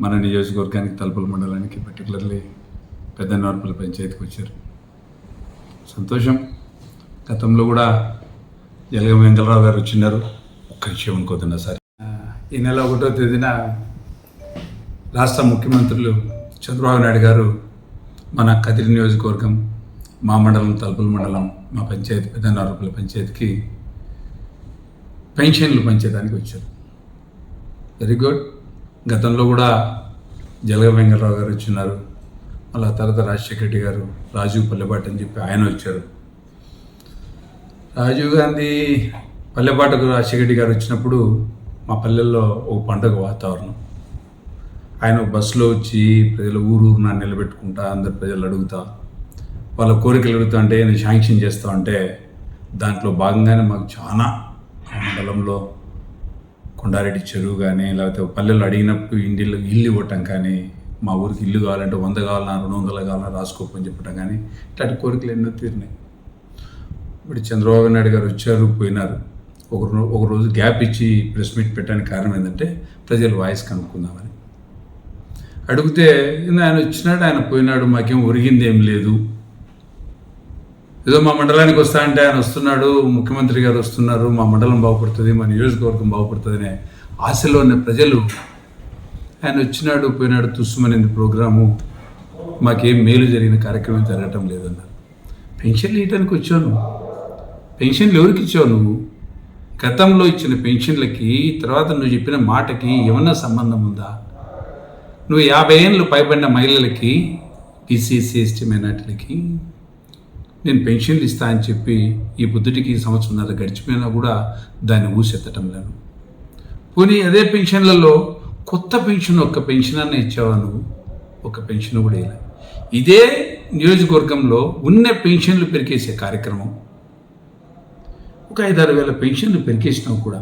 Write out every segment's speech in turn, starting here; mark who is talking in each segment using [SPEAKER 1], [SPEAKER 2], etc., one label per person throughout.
[SPEAKER 1] మన నియోజకవర్గానికి తలుపుల మండలానికి పర్టికులర్లీ పెద్ద నార్పుల పంచాయతీకి వచ్చారు. సంతోషం. గతంలో కూడా జలగం వెంకలరావు గారు వచ్చినారు. ఒక్క విషయం అనుకోతున్నా సార్. ఈ నెల ఒకటో తేదీన రాష్ట్ర ముఖ్యమంత్రులు చంద్రబాబు నాయుడు గారు మన కదిరి నియోజకవర్గం మా మండలం తలుపుల మండలం మా పంచాయతీ పెద్ద నార్పల పంచాయతీకి పెన్షన్లు పంచేదానికి వచ్చారు. వెరీ గుడ్ గతంలో కూడా జలగ వెంకటరావు గారు వచ్చినారు అలా తర్వాత రాజశేఖర రెడ్డి గారు రాజీవ్ పల్లెపాటి అని చెప్పి ఆయన వచ్చారు. రాజీవ్ గాంధీ పల్లెపాటకు రాజశేఖర రెడ్డి గారు వచ్చినప్పుడు మా పల్లెల్లో ఒక పండుగ వాతావరణం. ఆయన బస్సులో వచ్చి ప్రజల ఊరు ఊరున నిలబెట్టుకుంటా అందరు ప్రజలు అడుగుతా వాళ్ళ కోరికలు అడుగుతా అంటే నేను శాంక్షన్ చేస్తా అంటే దాంట్లో భాగంగానే మాకు చాలా మండలంలో కొండారెడ్డి చెరువు కానీ లేకపోతే పల్లెల్లో అడిగినప్పుడు ఇండిలో ఇల్లు ఇవ్వటం కానీ మా ఊరికి ఇల్లు కావాలంటే వంద కావాలన్నా రెండు వందలు కావాలన్నా రాసుకోపని చెప్పటం కానీ ఇట్లాంటి కోరికలు ఎన్నో తీరినాయి. ఇప్పుడు చంద్రబాబు నాయుడు గారు వచ్చారు పోయినారు. ఒక ఒక రోజు గ్యాప్ ఇచ్చి ప్రెస్ మీట్ పెట్టడానికి కారణం ఏంటంటే ప్రజలు వాయిస్ కనుక్కుందామని. అడిగితే ఆయన వచ్చినాడు ఆయన పోయినాడు మాకేం ఒరిగింది ఏం లేదు. ఏదో మా మండలానికి వస్తా అంటే ఆయన వస్తున్నాడు ముఖ్యమంత్రి గారు వస్తున్నారు మా మండలం బాగుపడుతుంది మా నియోజకవర్గం బాగుపడుతుంది అనే ఆశలో ఉన్న ప్రజలు ఆయన వచ్చినాడు పోయినాడు తుస్సుమనేది ప్రోగ్రాము. మాకేం మేలు జరిగిన కార్యక్రమం జరగటం లేదన్నారు. పెన్షన్లు ఇవ్వడానికి వచ్చావు నువ్వు. పెన్షన్లు ఎవరికి ఇచ్చావు నువ్వు? గతంలో ఇచ్చిన పెన్షన్లకి తర్వాత నువ్వు చెప్పిన మాటకి ఏమన్నా సంబంధం ఉందా? నువ్వు యాభై ఏళ్ళు పైబడిన మహిళలకి బీసీసీ ఎస్టీ మైనార్టీలకి నేను పెన్షన్లు ఇస్తా అని చెప్పి ఈ బుద్ధుడికి సంవత్సరంన్నర గడిచిపోయినా కూడా దాన్ని ఊసెత్తటం లేదు. పోనీ అదే పెన్షన్లలో కొత్త పెన్షన్ ఒక్క పెన్షన్ అన్న ఇచ్చావా నువ్వు? ఒక పెన్షన్ కూడా ఇలా ఇదే నియోజకవర్గంలో ఉన్న పెన్షన్లు పెరికేసే కార్యక్రమం. ఒక ఐదారు వేల పెన్షన్లు పెరికేసినావు కూడా.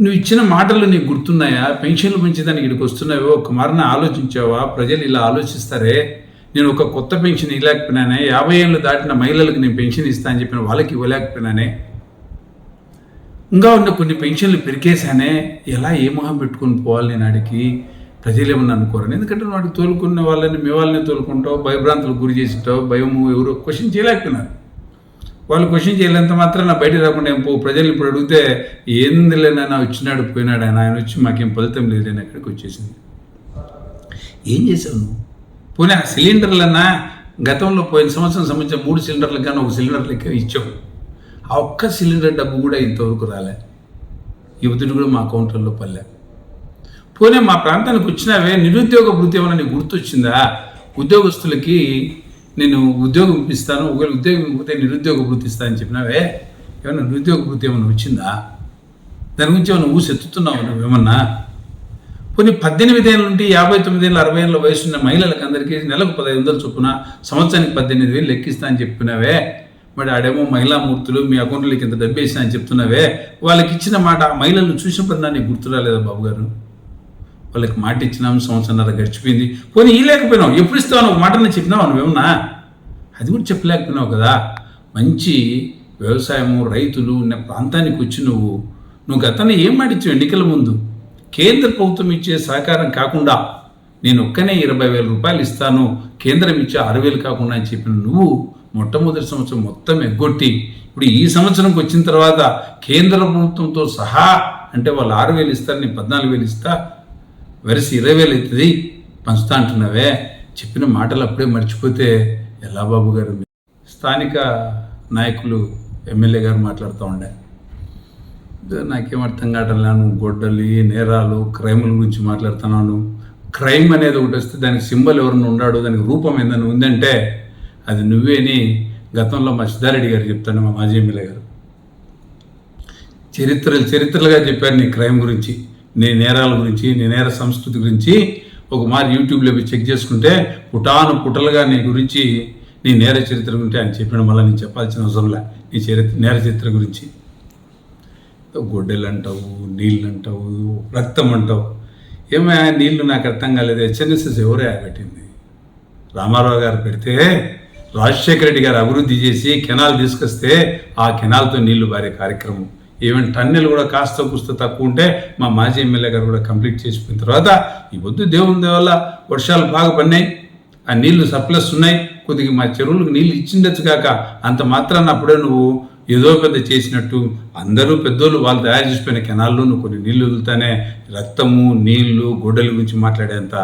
[SPEAKER 1] నువ్వు ఇచ్చిన మాటలు నీకు గుర్తున్నాయా? పెన్షన్లు పెంచేదానికి ఇక్కడికి వస్తున్నావో ఒక మారన ఆలోచించావా? ప్రజలు ఇలా ఆలోచిస్తారే? నేను ఒక కొత్త పెన్షన్ ఇవ్వలేకపోయినానే యాభై ఏళ్ళు దాటిన మహిళలకు నేను పెన్షన్ ఇస్తానని చెప్పిన వాళ్ళకి ఇవ్వలేకపోయినానే. ఇంకా ఉన్న కొన్ని పెన్షన్లు పెరికేశానే ఎలా ఏ మొహం పెట్టుకొని పోవాలి నేను ఆడికి? ప్రజలు ఏమన్నా అనుకోరని? ఎందుకంటే నువ్వు వాడికి తోలుకున్న వాళ్ళని మీ వాళ్ళని తోలుకుంటావు భయభ్రాంతులకు గురి చేసిటావు భయము ఎవరు క్వశ్చన్ చేయలేకపోయినారు. వాళ్ళు క్వశ్చన్ చేయలేంత మాత్రం నా బయట రాకుండా ఏం పో ప్రజలు ఇప్పుడు అడిగితే ఏంది లేనైనా వచ్చినాడు పోయినాడు ఆయన ఆయన వచ్చి మాకేం ఫలితం లేదు నేను అక్కడికి వచ్చేసింది? ఏం చేసావు నువ్వు? పోనీ ఆ సిలిండర్లన్నా గతంలో పోయిన సంవత్సరం సంబంధించిన మూడు సిలిండర్లకు కానీ ఒక సిలిండర్ లెక్క ఇచ్చావు. ఆ ఒక్క సిలిండర్ డబ్బు కూడా ఇంతవరకు రాలే. యువతుడు కూడా మా అకౌంట్లలో పల్లె పోనీ మా ప్రాంతానికి వచ్చినావే నిరుద్యోగ వృత్తి ఏమైనా నీకు గుర్తొచ్చిందా? ఉద్యోగస్తులకి నేను ఉద్యోగం ఇప్పిస్తాను ఒకవేళ ఉద్యోగం ఇవ్వకపోతే నిరుద్యోగ వృత్తి ఇస్తా అని చెప్పినావే. ఏమైనా నిరుద్యోగ వృత్తి ఏమైనా వచ్చిందా? దాని గురించి ఏమైనా ఊసి ఎత్తుతున్నావు నువ్వేమన్నా? కొన్ని పద్దెనిమిది ఏళ్ళ నుండి యాభై తొమ్మిది ఏళ్ళ అరవై ఏళ్ళ వయసు ఉన్న మహిళలకు అందరికీ నెలకు పదహైదు వందలు చొప్పున సంవత్సరానికి పద్దెనిమిది వేలు లెక్కిస్తా అని చెప్పినావే. మరి ఆడేమో మహిళామూర్తులు మీ అకౌంట్లోకి ఇంత డబ్బు వేసినా అని చెప్తున్నావే. వాళ్ళకి ఇచ్చిన మాట ఆ మహిళలను చూసినప్పుడు నా గుర్తు గుర్తురాలేదా బాబు గారు వాళ్ళకి మాట ఇచ్చినాం సంవత్సరంన్నర గడిచిపోయింది. పోనీ ఈ లేకపోయినావు ఎప్పుడు ఇస్తావు ఒక మాటని చెప్పినావు నువ్వేమన్నా? అది కూడా చెప్పలేకపోయినావు కదా. మంచి వ్యవసాయము రైతులు ఉన్న ప్రాంతానికి వచ్చి నువ్వు నువ్వు గతంలో ఏం మాట ఇచ్చావు ఎన్నికల ముందు? కేంద్ర ప్రభుత్వం ఇచ్చే సహకారం కాకుండా నేను ఒక్కనే ఇరవై వేల రూపాయలు ఇస్తాను కేంద్రం ఇచ్చే ఆరు వేలు కాకుండా అని చెప్పిన నువ్వు మొట్టమొదటి సంవత్సరం మొత్తం ఎగ్గొట్టి ఇప్పుడు ఈ సంవత్సరంకి వచ్చిన తర్వాత కేంద్ర ప్రభుత్వంతో సహా అంటే వాళ్ళు ఆరు వేలు ఇస్తారు నేను పద్నాలుగు వేలు ఇస్తా వరిసి ఇరవై వేలు అవుతుంది పంచుతా అంటున్నావే చెప్పిన మాటలు అప్పుడే మర్చిపోతే ఎలా బాబు గారు? స్థానిక నాయకులు ఎమ్మెల్యే గారు మాట్లాడుతూ ఉండే. నాకేం అర్థం కావట్లేదు నువ్వు గొడ్డలి నేరాలు క్రైముల గురించి మాట్లాడుతున్నాను. క్రైమ్ అనేది ఒకటి వస్తే దానికి సింబల్ ఎవరిని ఉన్నాడు దానికి రూపం ఏందని ఉందంటే అది నువ్వేని గతంలో మా సిద్ధారెడ్డి గారు చెప్తాను మా మాజీ ఎమ్మెల్యే గారు. చరిత్రలు చరిత్రలుగా చెప్పారు నీ క్రైమ్ గురించి నీ నేరాల గురించి నీ నేర సంస్కృతి గురించి. ఒక మారి యూట్యూబ్లో చెక్ చేసుకుంటే పుటాను పుటలుగా నీ గురించి నీ నేర చరిత్ర గురించి ఆయన చెప్పిన మళ్ళీ నేను చెప్పాల్సిన అవసరం లే. నీ చరిత్ర నేర చరిత్ర గురించి. గొడ్డెలు అంటావు నీళ్ళు అంటావు రక్తం అంటావు ఏమయ్యా నీళ్ళు నాకు అర్థం కాలేదు? హెచ్ఎన్ఎస్ఎస్ ఎవరే పెట్టింది? రామారావు గారు పెడితే రాజశేఖర రెడ్డి గారు అభివృద్ధి చేసి కెనాల్ తీసుకొస్తే ఆ కెనాల్తో నీళ్ళు బారే కార్యక్రమం. ఈవెన్ టన్నెల్ కూడా కాస్త కూస్త తక్కువ ఉంటే మా మాజీ ఎమ్మెల్యే గారు కూడా కంప్లీట్ చేసిపోయిన తర్వాత ఈ పొద్దు దేవుని వల్ల వర్షాలు బాగా పడినాయి. ఆ నీళ్ళు సప్లస్ ఉన్నాయి. కొద్దిగా మా చెరువులకు నీళ్ళు ఇచ్చిండొచ్చు కాక అంత మాత్రాన్ని అప్పుడే నువ్వు ఏదో పెద్ద చేసినట్టు అందరూ పెద్దోళ్ళు వాళ్ళు తయారు చేసిపోయిన కెనాల్లోనూ కొన్ని నీళ్ళు వదులుతానే రక్తము నీళ్ళు గొడ్డల గురించి మాట్లాడేంత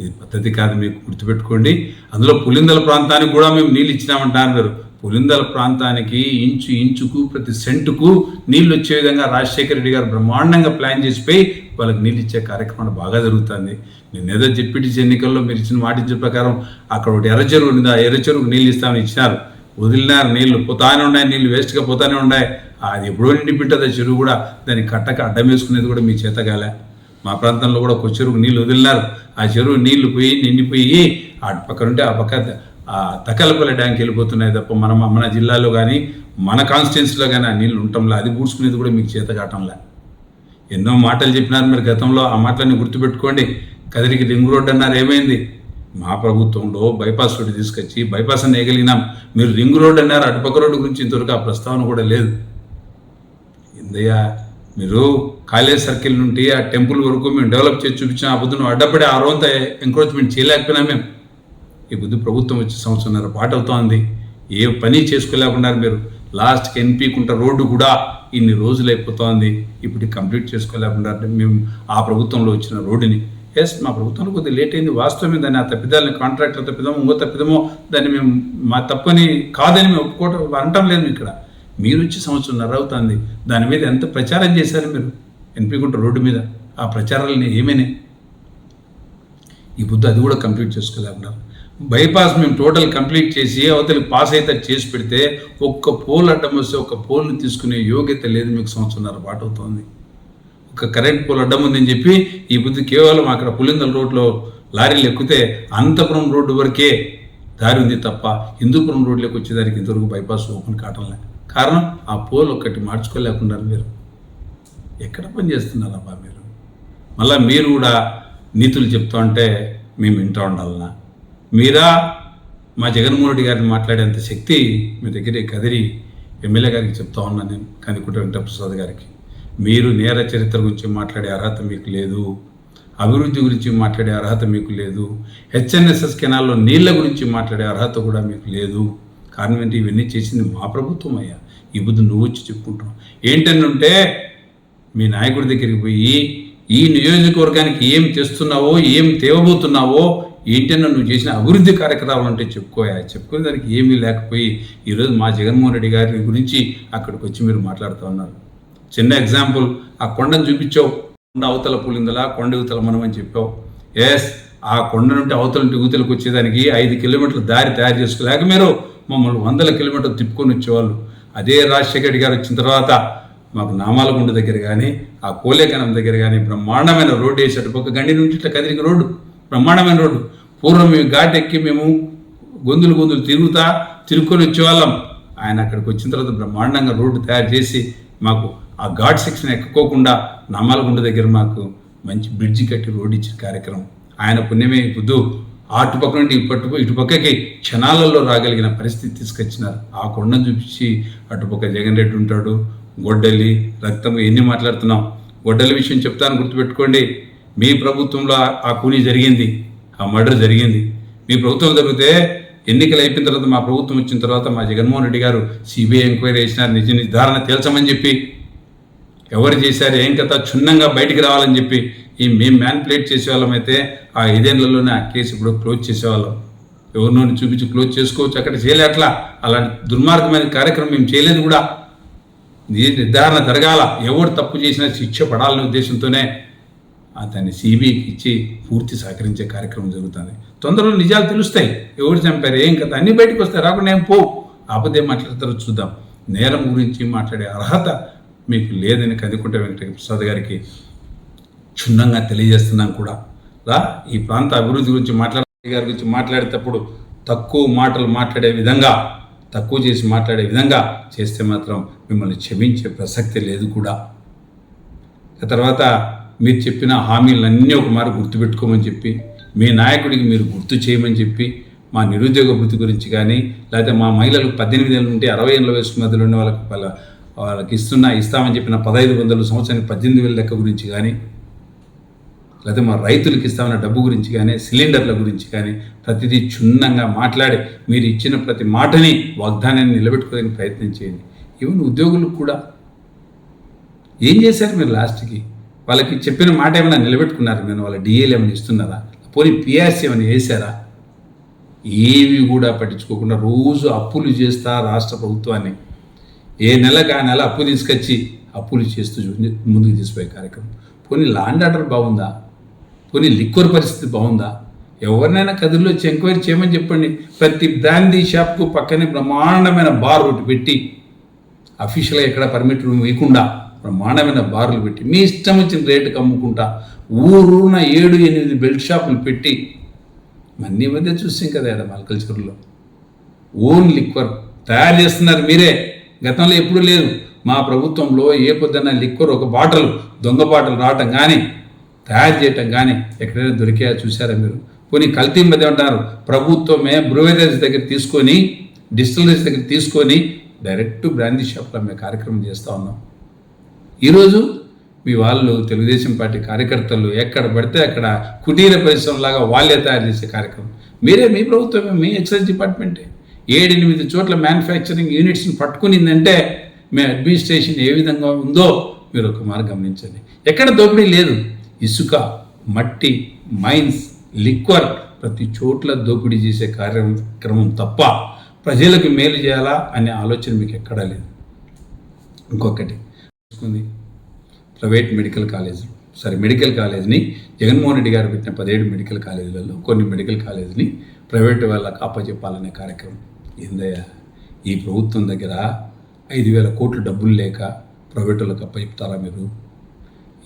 [SPEAKER 1] ఇది పద్ధతి కాదు మీకు గుర్తుపెట్టుకోండి. అందులో పులిందల ప్రాంతానికి కూడా మేము నీళ్ళు ఇచ్చినామంటారు పులిందల ప్రాంతానికి ఇంచు ఇంచుకు ప్రతి సెంటుకు నీళ్ళు వచ్చే విధంగా రాజశేఖర రెడ్డి గారు బ్రహ్మాండంగా ప్లాన్ చేసిపోయి వాళ్ళకి నీళ్ళు ఇచ్చే కార్యక్రమం బాగా జరుగుతుంది. నేను ఏదో జెడ్పీటీసీ ఎన్నికల్లో మీరు ఇచ్చిన మాట ప్రకారం అక్కడ ఒకటి ఎర్ర చెరువు ఉంది ఆ ఎర్ర నీళ్ళు ఇస్తామని ఇచ్చినారు. వదిలినారు నీళ్ళు పోతానే ఉన్నాయి నీళ్ళు వేస్ట్గా పోతానే ఉన్నాయి. అది ఎప్పుడో నిండిపెట్టదు ఆ చెరువు కూడా. దాన్ని కట్టక అడ్డం వేసుకునేది కూడా మీ చేత కాలే. మా ప్రాంతంలో కూడా ఒక చెరువు నీళ్ళు వదిలినారు. ఆ చెరువు నీళ్ళు పోయి నిండిపోయి అటు పక్క నుండి ఆ పక్క ఆ తకలపల్లి డ్యాంకి వెళ్ళిపోతున్నాయి తప్ప మన మన జిల్లాలో కానీ మన కాన్స్టిట్యున్సీలో కానీ ఆ నీళ్ళు ఉండటంలా. అది పూడ్చుకునేది కూడా మీకు చేత కావటంలే. ఎన్నో మాటలు చెప్పినారు మీరు గతంలో. ఆ మాటలన్నీ గుర్తుపెట్టుకోండి. కదిరికి రింగ్ రోడ్ అన్నారు ఏమైంది? మా ప్రభుత్వంలో బైపాస్ రోడ్డు తీసుకొచ్చి బైపాస్ అని వేయగలిగినాం మీరు రింగ్ రోడ్ అన్నారు అటుపక్క రోడ్డు గురించి ఇంతవరకు ఆ ప్రస్తావన కూడా లేదు. ఇందయ్యా మీరు కాలేజ్ సర్కిల్ నుండి ఆ టెంపుల్ వరకు మేము డెవలప్ చేసి చూపించిన ఆ బుద్ధును అడ్డపడి ఆ రోజంతా ఎంక్రోచ్మెంట్ చేయలేకపోయినా మేము. ఈ బుద్ధి ప్రభుత్వం వచ్చి సంవత్సరంన్నర పాటు అవుతోంది. ఏ పని చేసుకోలేకుండా మీరు. లాస్ట్కి ఎన్పీకుంట రోడ్డు కూడా ఇన్ని రోజులు అయిపోతోంది. ఇప్పుడు కంప్లీట్ చేసుకోలేకుండా మేము ఆ ప్రభుత్వంలో వచ్చిన రోడ్డుని ఎస్ మా ప్రభుత్వానికి కొద్దిగా లేట్ అయింది. వాస్తవమే దాన్ని ఆ తప్పిదాలని కాంట్రాక్టర్ తప్పిదమో ఇంకో తప్పిదమో దాన్ని మేము మా తప్పని కాదని మేము ఒప్పుకోవటం అనటం లేదు ఇక్కడ. మీరు వచ్చి సంవత్సరంన్నర అవుతుంది దాని మీద ఎంత ప్రచారం చేశారు మీరు? ఎన్పికుంట రోడ్డు మీద. ఆ ప్రచారాలని ఏమైనా? ఈ బుద్ధి అది కూడా కంప్లీట్ చేసుకోలేకున్నారు బైపాస్ మేము టోటల్ కంప్లీట్ చేసి అవతలి పాస్ అయితే చేసి పెడితే ఒక్క పోల్ అడ్డం వస్తే ఒక్క పోల్ని తీసుకునే యోగ్యత లేదు మీకు సంవత్సరంన్నర పాటు అవుతుంది ఒక కరెంట్ పోల్ అడ్డం ఉందని చెప్పి ఈ బుద్ధి కేవలం అక్కడ పులిందల రోడ్లో లారీలు ఎక్కితే అనంతపురం రోడ్డు వరకే దారి ఉంది తప్ప హిందూపురం రోడ్లోకి వచ్చేదానికి ఇంతవరకు బైపాస్ ఓపెన్ కావటంలే కారణం ఆ పోల్ ఒక్కటి మార్చుకోలేకుండా మీరు ఎక్కడ పని చేస్తున్నారు అబ్బా మీరు? మళ్ళా మీరు కూడా నీతులు చెప్తా ఉంటే మేము వింటూ ఉండాలన్నా మీరా మా జగన్మోహన్ రెడ్డి గారిని మాట్లాడేంత శక్తి మీ దగ్గర కదిరి ఎమ్మెల్యే గారికి చెప్తా ఉన్నాను నేను కందికుంట వెంకటప్రసాద్ గారికి. మీరు నేర చరిత్ర గురించి మాట్లాడే అర్హత మీకు లేదు. అభివృద్ధి గురించి మాట్లాడే అర్హత మీకు లేదు. హెచ్ఎన్ఎస్ఎస్ కెనాల్లో నీళ్ళ గురించి మాట్లాడే అర్హత కూడా మీకు లేదు. కారణం ఏంటి ఇవన్నీ చేసింది మా ప్రభుత్వం అయ్యా. ఈ బుద్ధి నువ్వు వచ్చి చెప్పుకుంటున్నావు. ఏంటంటే మీ నాయకుడి దగ్గరికి పోయి ఈ నియోజకవర్గానికి ఏం తెస్తున్నావో ఏం తేవబోతున్నావో ఏంటన్నా నువ్వు చేసిన అభివృద్ధి కార్యక్రమాలు అంటే చెప్పుకోయా. చెప్పుకునే దానికి ఏమీ లేకపోయి ఈరోజు మా జగన్మోహన్ రెడ్డి గారి గురించి అక్కడికి వచ్చి మీరు మాట్లాడుతూ ఉన్నారు. చిన్న ఎగ్జాంపుల్ ఆ కొండను చూపించావు. కొండ అవతల పులిందలా కొండ యువతల మనం అని చెప్పావు. ఎస్ ఆ కొండ నుండి అవతల నుండి యువతలకు వచ్చేదానికి ఐదు కిలోమీటర్ల దారి తయారు చేసుకోలేక మీరు మమ్మల్ని వందల కిలోమీటర్లు తిప్పుకొని వచ్చేవాళ్ళు. అదే రాజశేఖర రెడ్డి గారు వచ్చిన తర్వాత మాకు నామాలగుండ దగ్గర కానీ ఆ కోలేకనం దగ్గర కానీ బ్రహ్మాండమైన రోడ్డు వేసేట పక్క గండి నుంచి ఇట్లా కదిరికి రోడ్డు బ్రహ్మాండమైన రోడ్డు. పూర్వం మేము ఘాట్ ఎక్కి మేము గొంతులు గొంతులు తిరుగుతా తిరుక్కొని వచ్చేవాళ్ళం. ఆయన అక్కడికి వచ్చిన తర్వాత బ్రహ్మాండంగా రోడ్డు తయారు చేసి మాకు ఆ ఘాట్ సెక్షన్ ఎక్కుకోకుండా నామాలగుండ దగ్గర మాకు మంచి బ్రిడ్జి కట్టి రోడ్ ఇచ్చిన కార్యక్రమం. ఆయన పుణ్యమే పొద్దు అటుపక్క నుండి ఇప్పటి ఇటుపక్కకి క్షణాలలో రాగలిగిన పరిస్థితి తీసుకొచ్చినారు. ఆ కొండను చూపించి అటుపక్క జగన్ రెడ్డి ఉంటాడు. గొడ్డలి రక్తం ఎన్ని మాట్లాడుతున్నాం? గొడ్డలి విషయం చెప్తాను గుర్తుపెట్టుకోండి. మీ ప్రభుత్వంలో ఆ- ఆ జరిగింది. ఆ మర్డర్ జరిగింది. మీ ప్రభుత్వం జరిగితే ఎన్నికలు అయిపోయిన తర్వాత మా ప్రభుత్వం వచ్చిన తర్వాత మా జగన్మోహన్ రెడ్డి గారు సిబిఐ ఎంక్వైరీ చేసినారు. నిజ నిర్ధారణ తేల్చమని చెప్పి ఎవరు చేశారు ఏం కథ క్షుణ్ణంగా బయటికి రావాలని చెప్పి ఈ మేము మ్యాన్పులేట్ చేసేవాళ్ళం అయితే ఆ ఐదేళ్ళలోనే ఆ కేసు ఇప్పుడు క్లోజ్ చేసేవాళ్ళం. ఎవరినో చూపించి క్లోజ్ చేసుకోవచ్చు అక్కడ చేయలే అట్లా. అలాంటి దుర్మార్గమైన కార్యక్రమం మేము చేయలేదు కూడా. ఇది నిర్ధారణ జరగాల ఎవరు తప్పు చేసినా శిక్ష పడాలనే ఉద్దేశంతోనే అతన్ని సిబిఐకి ఇచ్చి పూర్తి సహకరించే కార్యక్రమం జరుగుతుంది. తొందరలో నిజాలు తెలుస్తాయి. ఎవరు చంపారు ఏం కదా అన్ని బయటకు వస్తాయి. రాకుండా ఏం పో ఆపదే మాట్లాడతారో చూద్దాం. నేరం గురించి మాట్లాడే అర్హత మీకు లేదని కదికుంట వెంకట ప్రసాద్ గారికి క్షుణ్ణంగా తెలియజేస్తున్నాం కూడా. రా ఈ ప్రాంత అభివృద్ధి గురించి మాట్లాడే గారి గురించి మాట్లాడేటప్పుడు తక్కువ మాటలు మాట్లాడే విధంగా తక్కువ చేసి మాట్లాడే విధంగా చేస్తే మాత్రం మిమ్మల్ని క్షమించే ప్రసక్తి లేదు కూడా. ఆ తర్వాత మీరు చెప్పిన హామీలన్నీ ఒక మారు గుర్తుపెట్టుకోమని చెప్పి మీ నాయకుడికి మీరు గుర్తు చేయమని చెప్పి మా నిరుద్యోగ వృత్తి గురించి కానీ లేకపోతే మా మహిళలకు పద్దెనిమిది ఏళ్ళ నుండి అరవై ఏళ్ళ వయసు మధ్యలో ఉన్న వాళ్ళకి వాళ్ళ వాళ్ళకి ఇస్తున్న ఇస్తామని చెప్పిన పదహైదు వందలు సంవత్సరానికి పద్దెనిమిది వేల లెక్క గురించి కానీ లేకపోతే మా రైతులకు ఇస్తామన్న డబ్బు గురించి కానీ సిలిండర్ల గురించి కానీ ప్రతిదీ క్షుణ్ణంగా మాట్లాడి మీరు ఇచ్చిన ప్రతి మాటని వాగ్దానాన్ని నిలబెట్టుకోవడానికి ప్రయత్నం చేయండి. ఈవెన్ ఉద్యోగులకు కూడా ఏం చేశారు మీరు లాస్ట్కి? వాళ్ళకి చెప్పిన మాట ఏమైనా నిలబెట్టుకున్నారు నేను వాళ్ళ డిఏలు ఏమైనా ఇస్తున్నారా? పోనీ పిఆర్సీ ఏమైనా వేశారా ఏవి కూడా పట్టించుకోకుండా రోజు అప్పులు చేస్తా రాష్ట్ర ప్రభుత్వాన్ని. ఏ నెలకు ఆ నెల అప్పు తీసుకొచ్చి అప్పులు చేస్తూ చూ- ముందుకు తీసుకుపోయే కార్యక్రమం. పోనీ లాండ్ ఆర్డర్ బాగుందా? పోనీ లిక్వర్ పరిస్థితి బాగుందా? ఎవరినైనా కదిలో వచ్చి ఎంక్వైరీ చేయమని చెప్పండి. ప్రతి బ్రాందీ షాప్కు పక్కనే బ్రహ్మాండమైన బార్ ఒకటి పెట్టి అఫీషియల్గా ఎక్కడ పర్మిట్ వేయకుండా బ్రహ్మాండమైన బార్లు పెట్టి మీ ఇష్టం వచ్చిన రేటుకి అమ్ముకుంటా ఊరున ఏడు ఎనిమిది బెల్ట్ షాపులు పెట్టి మన్ని మధ్య చూసాం కదా మల్కల్చర్లో ఓన్ లిక్వర్ తయారు చేస్తున్నారు మీరే. గతంలో ఎప్పుడూ లేదు. మా ప్రభుత్వంలో ఏ పొద్దున్న లిక్వర్ ఒక బాటలు దొంగ బాటలు రావటం కానీ తయారు చేయటం కానీ ఎక్కడైనా దొరికాయా చూసారా మీరు? కొన్ని కల్తీ మధ్య ఉంటారు ప్రభుత్వమే బ్రూవరీస్ దగ్గర తీసుకొని డిస్టిలరీస్ దగ్గర తీసుకొని డైరెక్ట్ బ్రాందీ షాప్లో మేము కార్యక్రమం చేస్తూ ఉన్నాం. ఈరోజు మీ వాళ్ళు తెలుగుదేశం పార్టీ కార్యకర్తలు ఎక్కడ పడితే అక్కడ కుటీర పరిశ్రమలాగా వాళ్ళే తయారు చేసే కార్యక్రమం. మీరే మీ ప్రభుత్వమే మీ ఎక్సైజ్ డిపార్ట్మెంటే. ఏడెనిమిది చోట్ల మ్యానుఫ్యాక్చరింగ్ యూనిట్స్ని పట్టుకునిందంటే మీ అడ్మినిస్ట్రేషన్ ఏ విధంగా ఉందో మీరు ఒక మార్గం గమనించండి. ఎక్కడ దోపిడీ లేదు. ఇసుక మట్టి మైన్స్ లిక్వర్ ప్రతి చోట్ల దోపిడీ చేసే కార్యక్రమం తప్ప ప్రజలకు మేలు చేయాలా అనే ఆలోచన మీకు ఎక్కడా లేదు. ఇంకొకటి ప్రైవేట్ మెడికల్ కాలేజీ సరే మెడికల్ కాలేజ్ని జగన్మోహన్ రెడ్డి గారు పెట్టిన పదిహేడు మెడికల్ కాలేజీలలో కొన్ని మెడికల్ కాలేజీని ప్రైవేటు వాళ్ళకి అప్పచెప్పాలనే కార్యక్రమం. ఏందయ్యా ఈ ప్రభుత్వం దగ్గర ఐదు వేల కోట్లు డబ్బులు లేక ప్రైవేటు వాళ్ళకి అప్పచెప్తారా మీరు?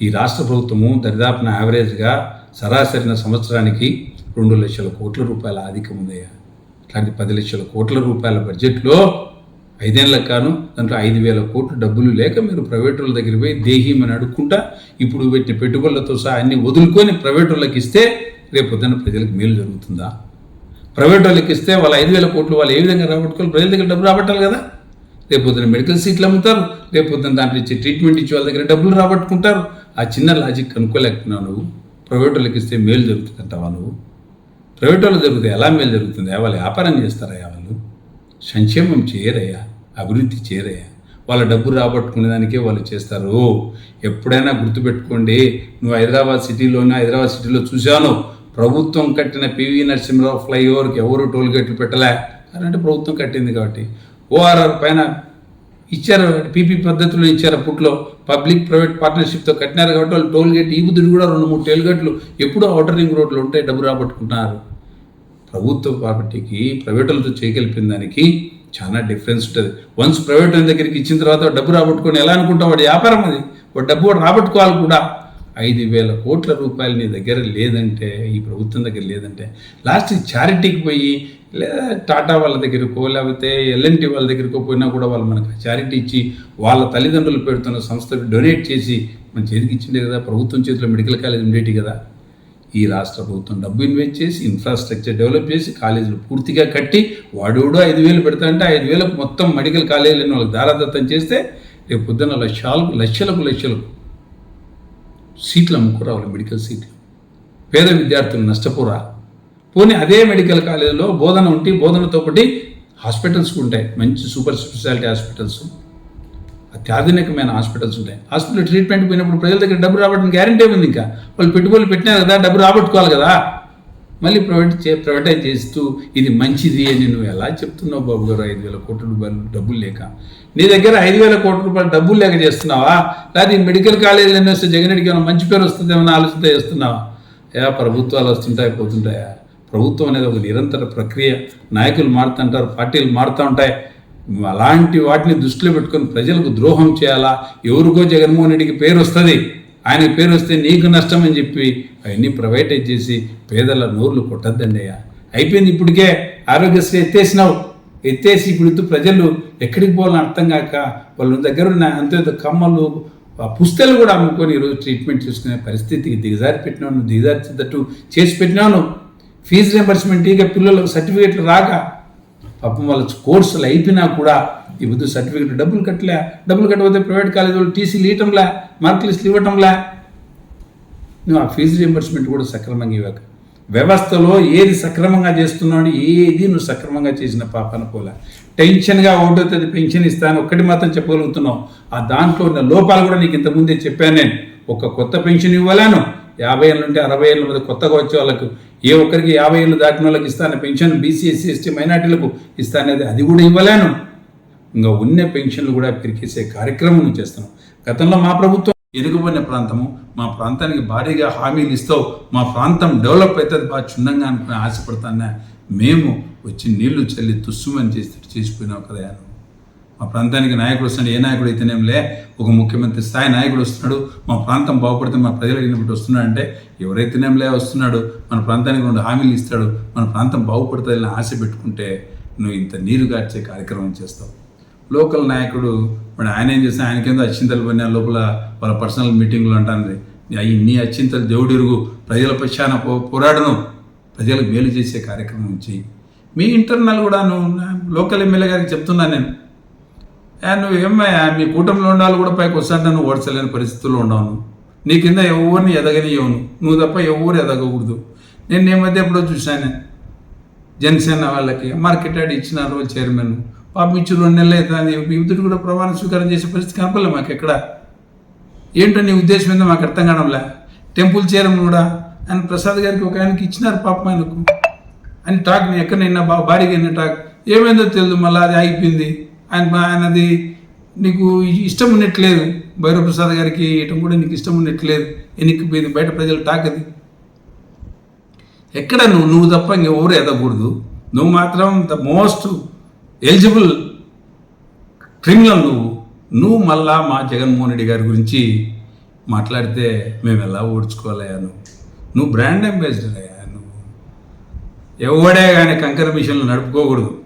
[SPEAKER 1] ఈ రాష్ట్ర ప్రభుత్వము దరిదాపున యావరేజ్గా సరాసరిన సంవత్సరానికి రెండు లక్షల కోట్ల రూపాయల ఆధిక్యం ఉందయ్యా. అట్లాంటి పది లక్షల కోట్ల రూపాయల బడ్జెట్లో ఐదేళ్ళకు కాను దాంట్లో ఐదు వేల కోట్లు డబ్బులు లేక మీరు ప్రైవేట్ వాళ్ళ దగ్గర పోయి దేహీమని అడుక్కుంటా ఇప్పుడు పెట్టిన పెట్టుబడులతో సహా అన్ని వదులుకొని ప్రైవేట్ వాళ్ళకి ఇస్తే రేపు పొద్దున్న ప్రజలకు మేలు జరుగుతుందా? ప్రైవేట్ వాళ్ళకి ఇస్తే వాళ్ళ ఐదు వేల కోట్లు వాళ్ళు ఏ విధంగా రాబట్టుకోవాలి? ప్రజల దగ్గర డబ్బులు రాబట్టాలి కదా. రేపు పొద్దున మెడికల్ సీట్లు అమ్ముతారు. రేపు పొద్దున దాంట్లో ఇచ్చే ట్రీట్మెంట్ ఇచ్చే వాళ్ళ దగ్గర డబ్బులు రాబట్టుకుంటారు. ఆ చిన్న లాజిక్ కనుక్కోలేకపోతున్నావు నువ్వు. ప్రైవేట్ వాళ్ళకి ఇస్తే మేలు జరుగుతుందంటావా నువ్వు? ప్రైవేట్ వాళ్ళు జరుగుతుంది ఎలా మేలు జరుగుతుంది? వాళ్ళు వ్యాపారం చేస్తారా వాళ్ళు? సంక్షేమం చేయరయ్యా అభివృద్ధి చేయరయ్యా. వాళ్ళ డబ్బు రాబట్టుకునే దానికే వాళ్ళు చేస్తారు. ఎప్పుడైనా గుర్తుపెట్టుకోండి నువ్వు హైదరాబాద్ సిటీలోనే హైదరాబాద్ సిటీలో చూశాను. ప్రభుత్వం కట్టిన పివి నరసింహరావు ఫ్లైఓవర్కి ఎవరు టోల్ గేట్లు పెట్టలే? అంటే ప్రభుత్వం కట్టింది కాబట్టి. ఓఆర్ఆర్ పైన ఇచ్చారు పీపీ పద్ధతిలో ఇచ్చారు అప్పట్లో పబ్లిక్ ప్రైవేట్ పార్ట్నర్షిప్తో కట్టినారు కాబట్టి వాళ్ళు టోల్ గేట్ ఈ బుద్ధుడు కూడా రెండు మూడు టోల్ గేట్లు ఎప్పుడూ అవుటర్ రింగ్ రోడ్లు ఉంటే డబ్బు రాబట్టుకుంటున్నారు. ప్రభుత్వ ప్రాపర్టీకి ప్రైవేట్ వాళ్ళతో చేయగలిపిన దానికి చాలా డిఫరెన్స్ ఉంటుంది. వన్స్ ప్రైవేట్ వాళ్ళ దగ్గరికి ఇచ్చిన తర్వాత డబ్బు రాబట్టుకొని ఎలా అనుకుంటావు? వాడి వ్యాపారం అది. వాడు డబ్బు వాడు రాబట్టుకోవాలి కూడా. ఐదు వేల కోట్ల రూపాయలు నీ దగ్గర లేదంటే ఈ ప్రభుత్వం దగ్గర లేదంటే లాస్ట్ చారిటీకి పోయి లేదా టాటా వాళ్ళ దగ్గరకో లేకపోతే ఎల్ఎన్టీ వాళ్ళ దగ్గరకో పోయినా కూడా వాళ్ళు మనకు చారిటీ ఇచ్చి వాళ్ళ తల్లిదండ్రులు పెడుతున్న సంస్థకు డొనేట్ చేసి మన చేతికి ఇచ్చిండే కదా ప్రభుత్వం చేతిలో మెడికల్ కాలేజ్ ఉండేటి కదా. ఈ రాష్ట్ర ప్రభుత్వం డబ్బు ఇన్వెస్ట్ చేసి ఇన్ఫ్రాస్ట్రక్చర్ డెవలప్ చేసి కాలేజీలు పూర్తిగా కట్టి వాడోడు ఐదు వేలు పెడతాంటే ఐదు వేలకు మొత్తం మెడికల్ కాలేజీలను వాళ్ళకి దారాదత్తం చేస్తే రేపు పొద్దున్న లక్షలకు లక్షలకు లక్షలకు సీట్లు అమ్ముకురావాలి మెడికల్ సీట్లు. పేద విద్యార్థులు నష్టపోరా. పోనీ అదే మెడికల్ కాలేజీలో బోధన ఉంటే బోధనతో పాటు హాస్పిటల్స్ ఉంటాయి. మంచి సూపర్ స్పెషాలిటీ హాస్పిటల్స్. అత్యాధునికమైన హాస్పిటల్స్ ఉంటాయి. హాస్పిటల్ ట్రీట్మెంట్ పోయినప్పుడు ప్రజల దగ్గర డబ్బు రావడం గ్యారంటీ ఉంది ఇంకా. వాళ్ళు పెట్టుబడులు పెట్టినారు కదా డబ్బు రాబట్టుకోవాలి కదా. మళ్ళీ ప్రైవేట్ చే ప్రైవేటైజ్ చేస్తూ ఇది మంచిది అని నువ్వు ఎలా చెప్తున్నావు బాబు గారు? ఐదు వేల కోట్ల రూపాయలు డబ్బులు లేక. నీ దగ్గర ఐదు వేల కోట్ల రూపాయలు డబ్బులు లేక చేస్తున్నావా? లేదా ఈ మెడికల్ కాలేజీలు ఎన్ని వస్తే జగన్ రెడ్డికి ఏమైనా మంచి పేరు వస్తుందేమన్నా ఆలోచన చేస్తున్నావా? ఏ ప్రభుత్వాలు వస్తుంటాయి పోతుంటాయా? ప్రభుత్వం అనేది ఒక నిరంతర ప్రక్రియ. నాయకులు మారుతుంటారు పార్టీలు మారుతూ ఉంటాయి. అలాంటి వాటిని దృష్టిలో పెట్టుకొని ప్రజలకు ద్రోహం చేయాలా? ఎవరికో జగన్మోహన్ రెడ్డికి పేరు వస్తుంది. ఆయనకు పేరు వస్తే నీకు నష్టం అని చెప్పి అవన్నీ ప్రైవేటైజ్ చేసి పేదల నోర్లు కొట్టద్దండి అయ్యా. అయిపోయింది ఇప్పటికే. ఆరోగ్యశ్రీ ఎత్తేసినావు. ఎత్తేసి ఇప్పుడు ఇద్దరు ప్రజలు ఎక్కడికి పోవాలని అర్థం కాక వాళ్ళ దగ్గర ఉన్న అంత కమ్మలు పుస్తలు కూడా అమ్ముకొని ఈరోజు ట్రీట్మెంట్ చేసుకునే పరిస్థితికి దిగజారి పెట్టినాను దిగజార్చేటట్టు చేసి పెట్టినాను. ఫీజు రియంబర్స్మెంట్ ఇక పిల్లలకు సర్టిఫికేట్లు రాక పాపం వాళ్ళ కోర్సులు అయిపోయినా కూడా ఈ బుద్ధి సర్టిఫికెట్ డబ్బులు కట్టలే డబ్బులు కట్టకపోతే ప్రైవేట్ కాలేజ్ వాళ్ళు టీసీలు ఇవ్వటంలే మార్క్ లిస్టులు ఇవ్వటంలే. నువ్వు ఆ ఫీజు రియంబర్స్మెంట్ కూడా సక్రమంగా ఇవ్వక. వ్యవస్థలో ఏది సక్రమంగా చేస్తున్నాడు ఏది నువ్వు సక్రమంగా చేసిన పాప పోలే టెన్షన్గా ఒకటో తేదీ పెన్షన్ ఇస్తాను ఒక్కటి మాత్రం చెప్పగలుగుతున్నావు. ఆ దాంట్లో ఉన్న లోపాలు కూడా నీకు ఇంతకుముందే చెప్పాను నేను. ఒక కొత్త పెన్షన్ ఇవ్వలేను యాభై ఏళ్ళ నుండి అరవై ఏళ్ళ మీద కొత్తగా వచ్చే వాళ్ళకు ఏ ఒక్కరికి యాభై ఏళ్ళు దాటిన వాళ్ళకి ఇస్తాను పెన్షన్ బీసీ ఎస్సీ ఎస్టీ మైనార్టీలకు ఇస్తానేది అది. కూడా ఇవ్వలేను. ఇంకా ఉన్న పెన్షన్లు కూడా పెరికేసే కార్యక్రమం నువ్వు గతంలో మా ప్రభుత్వం ఎరుగుబడిన ప్రాంతము మా ప్రాంతానికి భారీగా హామీలు ఇస్తావు మా ప్రాంతం డెవలప్ అవుతుంది బాగా చిన్నంగా అనుకుని ఆశపడతానే మేము వచ్చి నీళ్ళు చల్లి తుస్సుమని చేసి చేసిపోయినావు కదా మా ప్రాంతానికి నాయకుడు వస్తున్నాడు ఏ నాయకుడు అయితేనేంలే ఒక ముఖ్యమంత్రి స్థాయి నాయకుడు వస్తున్నాడు మా ప్రాంతం బాగుపడితే మా ప్రజలు అడిగినప్పుడు వస్తున్నాడు అంటే ఎవరైతేనేంలే వస్తున్నాడు మన ప్రాంతానికి రెండు హామీలు ఇస్తాడు మన ప్రాంతం బాగుపడుతుందని ఆశ పెట్టుకుంటే నువ్వు ఇంత నీరు గార్చే కార్యక్రమం చేస్తావు. లోకల్ నాయకుడు మరి ఆయన ఏం చేసి ఆయన కింద అచ్చింతలు పడిన లోపల వాళ్ళ పర్సనల్ మీటింగ్లు అంటాను అవి నీ అచ్చింతలు దేవుడిరుగు ప్రజల పక్షాన పో పోరాడను ప్రజలకు మేలు చేసే కార్యక్రమం చేయి. మీ ఇంటర్నల్ కూడా నువ్వు నా లోకల్ ఎమ్మెల్యే గారికి చెప్తున్నా నేను. నువ్వు ఏమయ్యా మీ కూటమిలో ఉండాలి కూడా పైకి వస్తాను నువ్వు ఓడ్చలేని పరిస్థితుల్లో ఉన్నావు నీ కింద ఎవరిని ఎదగనియవును నువ్వు. తప్ప ఎవరు ఎదగకూడదు. నేను నీ మధ్య ఎప్పుడో చూశాను. జనసేన వాళ్ళకి మార్కెట్ యార్డ్ ఇచ్చినారు చైర్మన్ పాపం ఇచ్చి రెండు నెలలు అవుతుంది. యువతుడు కూడా ప్రమాణ స్వీకారం చేసే పరిస్థితి కనపడలే మాకు ఎక్కడ ఏంటో నీ ఉద్దేశం ఏందో మాకు అర్థం కావడంలే. టెంపుల్ చైర్మన్ కూడా ఆయన ప్రసాద్ గారికి ఒక ఆయనకి ఇచ్చినారు పాపం ఆయనకు. అని టాక్ నేను ఎక్కడ నిన్న బా భారీగా టాక్ ఏమైందో తెలియదు మళ్ళీ అది ఆగిపోయింది. ఆయన ఆయనది నీకు ఇష్టం ఉన్నట్లేదు. భైరవ ప్రసాద్ గారికి ఇయటం కూడా నీకు ఇష్టం ఉన్నట్లేదు. ఎన్నికపోయింది బయట ప్రజలు తాకది. ఎక్కడ నువ్వు నువ్వు తప్ప ఇంకెవరు ఎదగకూడదు. నువ్వు మాత్రం ద మోస్ట్ ఎలిజిబుల్ క్రిమినల్ నువ్వు. నువ్వు మళ్ళా మా జగన్మోహన్ రెడ్డి గారి గురించి మాట్లాడితే మేము ఎలా ఓడ్చుకోవాలయ్యా నువ్వు? నువ్వు బ్రాండ్ అంబాసిడర్ అయ్యా నువ్వు. ఎవడే కానీ కంకర మిషన్లు నడుపుకోకూడదు.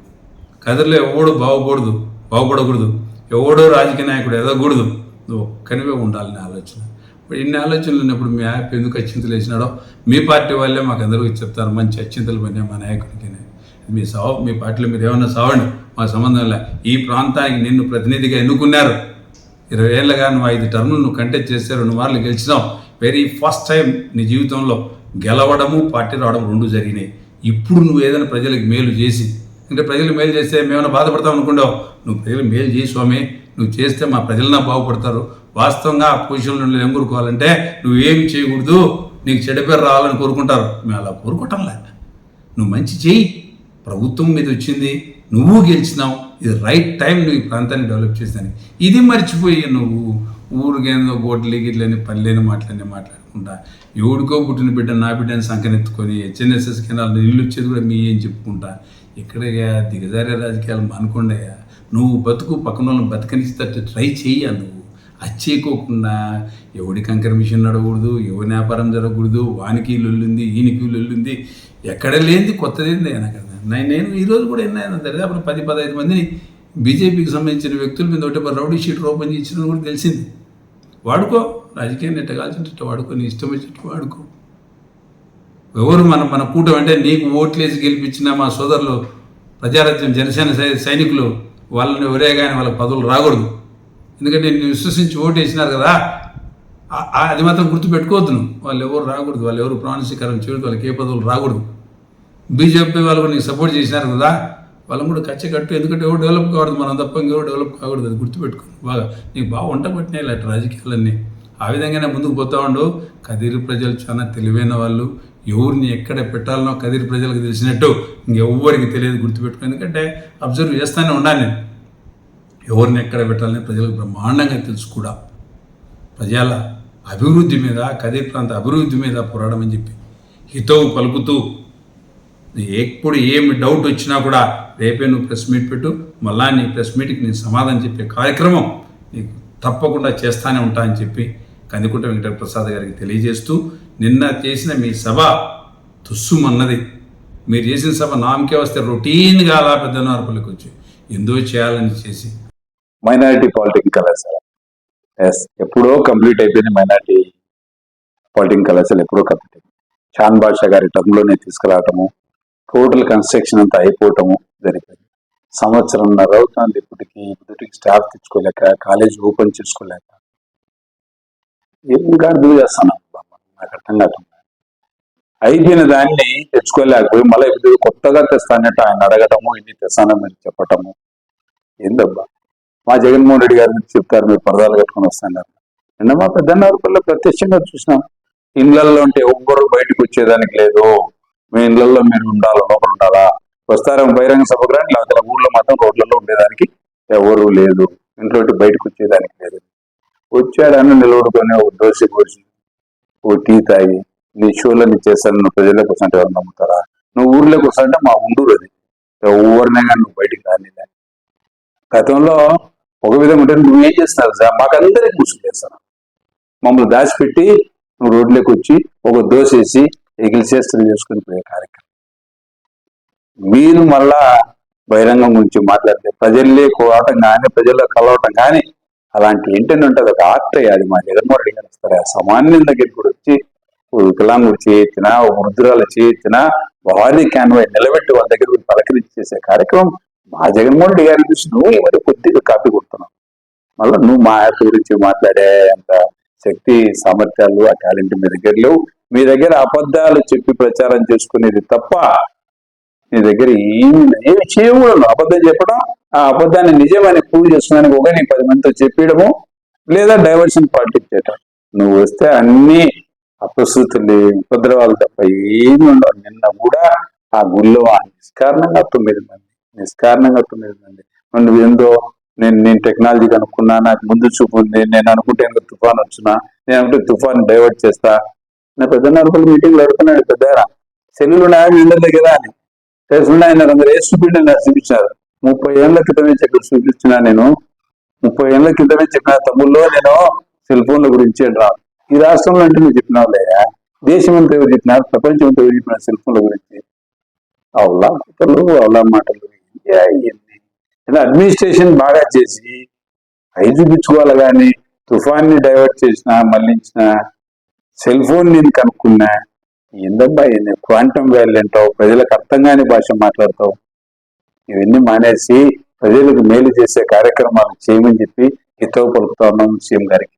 [SPEAKER 1] కదిరిలో ఎవడు బాగకూడదు బాగుపడకూడదు. ఎవడో రాజకీయ నాయకుడు ఎదగకూడదు. నువ్వు ఒక్కనివే ఉండాలని ఆలోచన. ఇప్పుడు ఇన్ని ఆలోచనలు ఉన్నప్పుడు మీ యాప్ ఎందుకు అచ్చింతలు వేసినాడో మీ పార్టీ వాళ్ళే మాకు అందరికీ చెప్తారు. మంచి అచ్చింతలు పడినాయి మా నాయకుడికి. మీ సావు మీ పార్టీలో మీరు ఏమన్నా సావండి మా సంబంధం లే. ఈ ప్రాంతానికి నిన్ను ప్రతినిధిగా ఎన్నుకున్నారు. ఇరవై ఏళ్ళగా నువ్వు ఐదు టర్ములు నువ్వు కంటెస్ట్ చేస్తే రెండు మార్లు గెలిచినావు. వెరీ ఫస్ట్ టైం నీ జీవితంలో గెలవడము పార్టీ రావడం రెండు జరిగినాయి. ఇప్పుడు నువ్వు ఏదైనా ప్రజలకు మేలు చేసి అంటే ప్రజలు మేలు చేస్తే మేమైనా బాధపడతాం అనుకుంటావు. నువ్వు ప్రజలు మేలు చేయి స్వామి. నువ్వు చేస్తే మా ప్రజలన్నా బాగుపడతారు. వాస్తవంగా ఆ పొజిషన్ నుండి ఎంగురుకోవాలంటే కోరుకోవాలంటే నువ్వు ఏం చేయకూడదు. నీకు చెడ్డ పేరు రావాలని కోరుకుంటారు. మేము అలా కోరుకోవటంలే నువ్వు మంచి చేయి. ప్రభుత్వం మీద వచ్చింది. నువ్వు గెలిచినావు. ఇది రైట్ టైం నువ్వు ఈ ప్రాంతాన్ని డెవలప్ చేస్తాను ఇది మర్చిపోయి నువ్వు ఊరికేందో గోట్లే గిట్లని పల్లెని మాటలన్నీ మాట్లాడుకుంటా ఎవడికో పుట్టిన బిడ్డ నా బిడ్డని సంకనెత్తుకొని హెచ్ఎన్ఎస్ఎస్ కెనాల్ ఇల్లు వచ్చేది కూడా మీ ఏం చెప్పుకుంటా. ఇక్కడగా దిగజారే రాజకీయాలు మానుకోండియా నువ్వు బతుకు పక్కన వాళ్ళని బతకనిస్తట్టు ట్రై చెయ్యా నువ్వు. అచ్చేకోకుండా ఎవడి కంకర మిషన్ నడకూడదు ఎవరి వ్యాపారం జరగకూడదు వానికి లొల్లుంది ఈయనకి లొల్లుంది ఎక్కడ లేనిది కొత్తది ఏంది నాకు నేను నేను ఈరోజు కూడా ఎన్నైనా దరిదాపు పది పదహైదు మందిని బీజేపీకి సంబంధించిన వ్యక్తుల మీద ఒకటి రౌడీ షీట్ ఓపెన్ చేసిన కూడా తెలిసింది. వాడుకో రాజకీయం ఎట్ట కాల్చినట్టు వాడుకో నీ ఇష్టం వచ్చినట్టు వాడుకో. ఎవరు మన మన కూటమి అంటే నీకు ఓట్లేసి గెలిపించిన మా సోదరులు ప్రజారాజ్యం జనసేన సై- సైనికులు వాళ్ళని ఎవరే కానీ వాళ్ళ పదవులు రాకూడదు. ఎందుకంటే నేను విశ్వసించి ఓటేసినారు కదా. అది మాత్రం గుర్తుపెట్టుకోవద్దు నువ్వు. వాళ్ళు ఎవరు రాకూడదు. వాళ్ళు ఎవరు ప్రాణస్వీకారం చేయకూడదు. వాళ్ళకి ఏ పదవులు రాకూడదు. బీజేపీ వాళ్ళు కూడా నీకు సపోర్ట్ చేసినారు కదా. వాళ్ళని కూడా కచ్చ కట్టు. ఎందుకంటే ఎవరు డెవలప్ కాకూడదు. మనం తప్ప ఇంకెవరు డెవలప్ కాకూడదు. అది గుర్తుపెట్టుకో. బాగా. నీకు బాగా వంట పట్టినాయి ఇలాంటి రాజకీయాలన్నీ. ఆ విధంగానే ముందుకు పోతా ఉండు. కదిరి ప్రజలు చాలా తెలివైన వాళ్ళు. ఎవరిని ఎక్కడ పెట్టాలనో కదిరి ప్రజలకు తెలిసినట్టు ఇంకెవ్వరికి తెలియదు గుర్తుపెట్టుకో. ఎందుకంటే అబ్జర్వ్ చేస్తూనే ఉండాలి నేను. ఎవరిని ఎక్కడ పెట్టాలని ప్రజలకు బ్రహ్మాండంగా తెలుసు కూడా. ప్రజల అభివృద్ధి మీద కదిరి ప్రాంత అభివృద్ధి మీద పోరాడమని చెప్పి హితవు పలుకుతూ ఎప్పుడు ఏమి డౌట్ వచ్చినా కూడా రేపే నువ్వు ప్రెస్ మీట్ పెట్టు మళ్ళా నీ ప్రెస్ మీట్కి నేను సమాధానం చెప్పే కార్యక్రమం నీకు తప్పకుండా చేస్తానే ఉంటా అని చెప్పి కందికుంట వెంకట ప్రసాద్ గారికి తెలియజేస్తూ నిన్న చేసిన మీ సభ తుస్సుమన్నది. మీరు చేసిన సభ నామకే వస్తే రొటీన్గా అలా పెద్ద నార్పులకు వచ్చి ఎందో చేయాలని చేసి.
[SPEAKER 2] మైనారిటీ పాలిటెక్నిక్ కళాశాల ఎస్ ఎప్పుడో కంప్లీట్ అయిపోయింది మైనారిటీ పాలిటింగ్ కళాశాల ఎప్పుడో కంప్లీట్ అయిపోయింది. చాన్ బాషా గారి టర్మ్లోనే తీసుకురావటము టోటల్ కన్స్ట్రక్షన్ అంతా అయిపోవటము జరిగింది.
[SPEAKER 1] సంవత్సరంన్నర అవుతుంది ఇప్పటికి ఇప్పటికి స్టాఫ్ తెచ్చుకోలేక కాలేజ్ ఓపెన్ చేసుకోలేక. ఏం గడుపులు చేస్తాను నాకు అర్థం కాదు. అయిపోయిన దాన్ని తెచ్చుకోలేకపోయి మళ్ళీ ఇప్పుడు కొత్తగా తెస్తానంటే ఆయన అడగటము ఇన్ని తెస్తానని చెప్పటము. ఏందబ్బా? మా జగన్మోహన్ రెడ్డి గారి గురించి చెప్తారు మీరు పరదాలు కట్టుకొని వస్తున్నారు. నిన్న మా పెద్దన్నరపల్లి ప్రత్యక్షంగా చూసినాం ఇండ్లలో ఉంటే ఎవ్వరు బయటకు వచ్చేదానికి లేదు. మీ ఇండ్లలో మీరు ఉండాలా లోపల ఉండాలా? వస్తారేమో బహిరంగ సభకు రాని లేకపోతే ఊర్లో మాత్రం రోడ్లలో ఉండేదానికి ఎవరు లేదు. ఇంట్లో బయటకు వచ్చేదానికి లేదు. వచ్చాడని నిలబడుకొని ఒక దోశ కోసి ఓ టీ తాగి నీ షోలో నీ చేస్తాను నువ్వు ప్రజలకు వస్తుంటే ఎవరు నమ్ముతారా? నువ్వు ఊర్లోకి వస్తుంటే మా ఉండూరు అది. ఎవరినే కానీ నువ్వు బయటికి రానిలే. గతంలో ఒక విధంగా ఉంటే నువ్వు ఏం చేస్తున్నావు సార్? మాకందరికి ముసుగు చేస్తాను. మమ్మల్ని దాచిపెట్టి నువ్వు రోడ్లోకి వచ్చి ఒక దోశ వేసి ఎగిలి చేసుకుని పోయే కార్యక్రమం. మీరు మళ్ళా బహిరంగం గురించి మాట్లాడితే ప్రజల్లే కోవటం కానీ ప్రజల్లో కలవటం కానీ అలాంటి ఏంటని ఉంటుంది. ఒక ఆర్ట్ అది మా జగన్మోహన్ రెడ్డి గారు వస్తారు ఆ సామాన్యం దగ్గరికి కూడా వచ్చి ఓ వికలాంగుడు వృద్ధురాలు చేయెత్తిన వారిని క్యాన్వై నిలబెట్టి వాళ్ళ దగ్గర పోయి పలకరించి చేసే కార్యక్రమం మా జగన్మోహన్ రెడ్డి గారి గురించి నువ్వు మరి కొద్దిగా కాపీ కొడుతున్నావు? మళ్ళీ నువ్వు మా యాప్ గురించి మాట్లాడే అంత శక్తి సామర్థ్యాలు ఆ టాలెంట్ మీ దగ్గర లేవు. మీ దగ్గర అబద్ధాలు చెప్పి ప్రచారం చేసుకునేది తప్ప నీ దగ్గర ఏమి ఏమి చేయకూడదు. అబద్ధం చెప్పడం ఆ అబద్ధాన్ని నిజమని ప్రూవ్ చేసుకోవడానికి ఒక నీ పది మందితో చెప్పడము లేదా డైవర్షన్ పాలిటిక్స్ చేయటం నువ్వు వస్తే అన్ని అప్రస్తుతులు ఉపద్రవాలు తప్ప ఏమి ఉండవు. నిన్న కూడా ఆ గుళ్ళో ఆ నిష్కారణంగా తొమ్మిది మంది నిష్కారణంగా తొమ్మిది మంది. నువ్వు ఏందో నేను నేను టెక్నాలజీ కనుక్కున్నా నాకు ముందు చూపు ఉంది. నేను అనుకుంటే ఇంకా తుఫాన్ వచ్చినా నేను అనుకుంటే తుఫాన్ డైవర్ట్ చేస్తా. నా పెద్ద నరకులు మీటింగ్లు అడుగుతున్నాడు పెద్ద సెల్లులు ఉన్నాయా మీ కదా దగ్గర అని. ఆయన అందరు ఏ చూపిండి నాకు చూపించారు. ముప్పై ఏళ్ళ క్రితమే చెప్పి చూపించిన నేను. ముప్పై ఏళ్ళ క్రితమే చెప్పిన తమ్ముల్లో నేను సెల్ ఫోన్ల గురించి రా. ఈ రాష్ట్రంలో అంటే నువ్వు చెప్పినావు లేదా దేశం అంతా ఎవరు చెప్పినారు ప్రపంచం అంతా ఎవరు చెప్పినారు సెల్ ఫోన్ల గురించి. అవులా కుతలు అవులా మాటలు. అడ్మినిస్ట్రేషన్ బాగా చేసి అవి చూపించుకోవాలి కానీ తుఫాన్ని డైవర్ట్ చేసిన మళ్ళించిన సెల్ ఫోన్ నేను కనుక్కున్నా ఏందబ్బా ఏంది క్వాంటమ్ వ్యాల్యూ అంటావు? ప్రజలకు అర్థం కాని భాష మాట్లాడతావు. ఇవన్నీ మానేసి ప్రజలకు మేలు చేసే కార్యక్రమాలు చేయమని చెప్పి హితవు పలుకుతా ఉన్నాం సీఎం గారికి.